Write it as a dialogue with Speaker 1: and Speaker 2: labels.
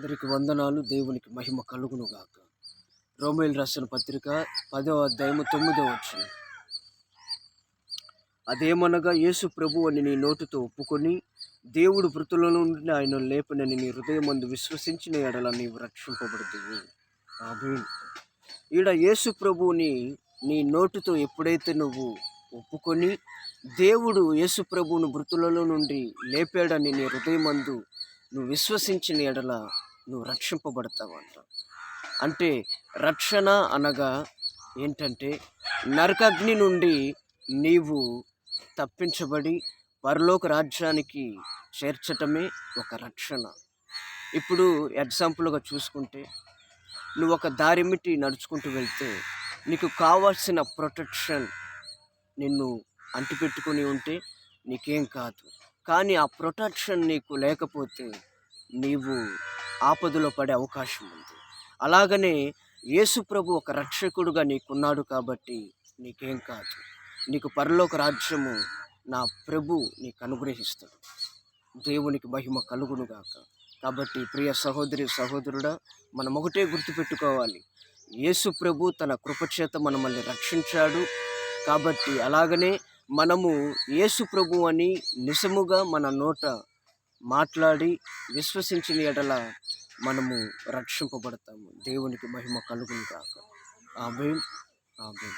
Speaker 1: అందరికి వందనాలు. దేవునికి మహిమ కలుగును గాక రాసిన పత్రిక పదో అధ్యాయము తొమ్మిదో వచ్చిన అదేమనగా యేసు ప్రభు అని నీ నోటితో ఒప్పుకొని దేవుడు మృతుల నుండి ఆయన లేపనని నీ హృదయమందు విశ్వసించిన ఎడల నీవు రక్షింపబడుతుంది ఆమేన్. ఈడ యేసు ప్రభువుని నీ నోటితో ఎప్పుడైతే నువ్వు ఒప్పుకొని దేవుడు యేసు ప్రభువును మృతులలో నుండి లేపాడని నీ హృదయమందు నువ్వు విశ్వసించిన ఎడల నువ్వు రక్షింపబడతావంట అంటే రక్షణ అనగా ఏంటంటే నరకగ్ని నుండి నీవు తప్పించబడి పరలోక రాజ్యానికి చేర్చటమే ఒక రక్షణ. ఇప్పుడు ఎగ్జాంపుల్గా చూసుకుంటే నువ్వు ఒక దారిమిటి నడుచుకుంటూ వెళ్తే నీకు కావాల్సిన ప్రొటెక్షన్ నిన్ను అంటిపెట్టుకొని ఉంటే నీకేం కాదు. కానీ ఆ ప్రొటెక్షన్ నీకు లేకపోతే నీవు ఆపదలో పడే అవకాశం ఉంది. అలాగనే యేసు ప్రభు ఒక రక్షకుడుగా నీకున్నాడు కాబట్టి నీకేం కాదు. నీకు పరలోక రాజ్యము నా ప్రభు నీకు అనుగ్రహిస్తాడు దేవునికి మహిమ కలుగునుగాక కాబట్టి ప్రియ సహోదరి సహోదరుడా మనం ఒకటే గుర్తుపెట్టుకోవాలి. యేసు ప్రభు తన కృపచేత మనల్ని రక్షించాడు. కాబట్టి అలాగనే మనము యేసు ప్రభు అని నిజముగా మన నోట మాట్లాడి విశ్వసించిన ఎడల మనము రక్షింపబడతాము. దేవునికి మహిమ కలుగును కాక ఆమె ఆమె